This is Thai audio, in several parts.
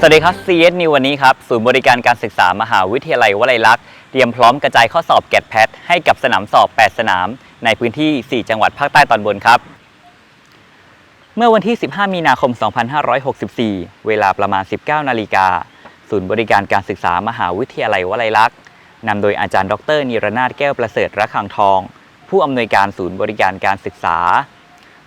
สวัสดีครับ CS New วันนี้ครับ ศูนย์บริการการศึกษามหาวิทยาลัยวลัยลักษณ์เตรียมพร้อมกระจายข้อสอบแกดแพทให้กับสนามสอบ 8 สนาม ในพื้นที่ 4 จังหวัดภาคใต้ตอนบนครับ เมื่อวันที่ 15 มีนาคม 2564 เวลาประมาณ 19 นาฬิกา ศูนย์บริการการศึกษามหาวิทยาลัยวลัยลักษณ์นำโดยอาจารย์ ดรนิรนาถแก้วประเสริฐระฆังทอง ผู้อำนวยการศูนย์บริการการศึกษา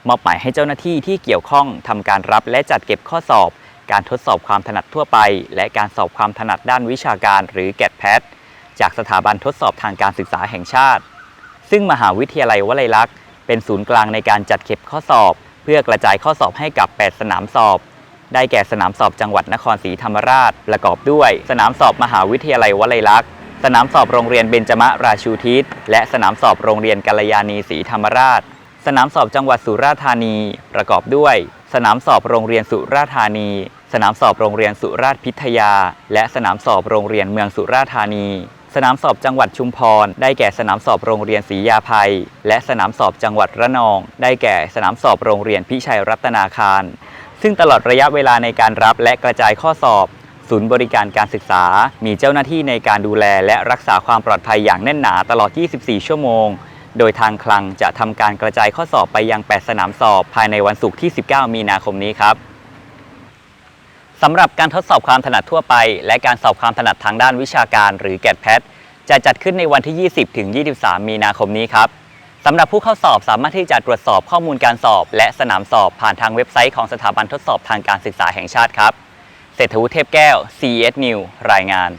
มอบหมายให้เจ้าหน้าที่ที่เกี่ยวข้องทำการรับและจัดเก็บข้อสอบ การทดสอบความถนัดทั่วไป และการสอบความถนัดด้านวิชาการหรือแกดแพทจากสถาบันทดสอบทางการศึกษาแห่งชาติ ซึ่งมหาวิทยาลัยวลัยลักษณ์เป็นศูนย์กลางในการจัดเก็บข้อสอบ เพื่อกระจายข้อสอบให้กับ 8 สนามสอบ ได้แก่สนามสอบจังหวัดนครศรีธรรมราชประกอบด้วย สนามสอบมหาวิทยาลัยวลัยลักษณ์สนามสอบโรงเรียนเบญจมราชูทิศและสนามสอบโรงเรียนกัลยาณีศรีธรรมราช สนามสอบจังหวัดสุราษฎร์ธานี ประกอบด้วย สนามสอบโรงเรียนสุราษฎร์ธานี สนามสอบโรงเรียนสุราษฎร์พิทยา และสนามสอบโรงเรียนเมืองสุราษฎร์ธานี สนามสอบจังหวัดชุมพร ได้แก่สนามสอบโรงเรียนศรียาภัย และสนามสอบจังหวัดระนอง ได้แก่สนามสอบโรงเรียนพิชัยรัตนาคาร ซึ่งตลอดระยะเวลาในการรับและกระจายข้อสอบศูนย์บริการการศึกษา มีเจ้าหน้าที่ในการดูแลและรักษาความปลอดภัยอย่างแน่นหนาตลอด 24 ชั่วโมง โดยทางคลังจะทำการกระจายข้อสอบไปยัง 8 สนามสอบ ภายในวันศุกร์ที่ 19 มีนาคมนี้ครับ สำหรับการทดสอบความถนัดทั่วไป และการสอบความถนัดทางด้านวิชาการ หรือแกดแพทจะจัดขึ้นในวันที่ 20 ถึง 23 มีนาคมนี้ครับสำหรับผู้เข้าสอบสามารถที่จะตรวจสอบข้อมูลการสอบ และสนามสอบผ่านทางเว็บไซต์ของสถาบันทดสอบทางการศึกษาแห่งชาติครับเศรษฐวุฒิเทพแก้ว CES News รายงาน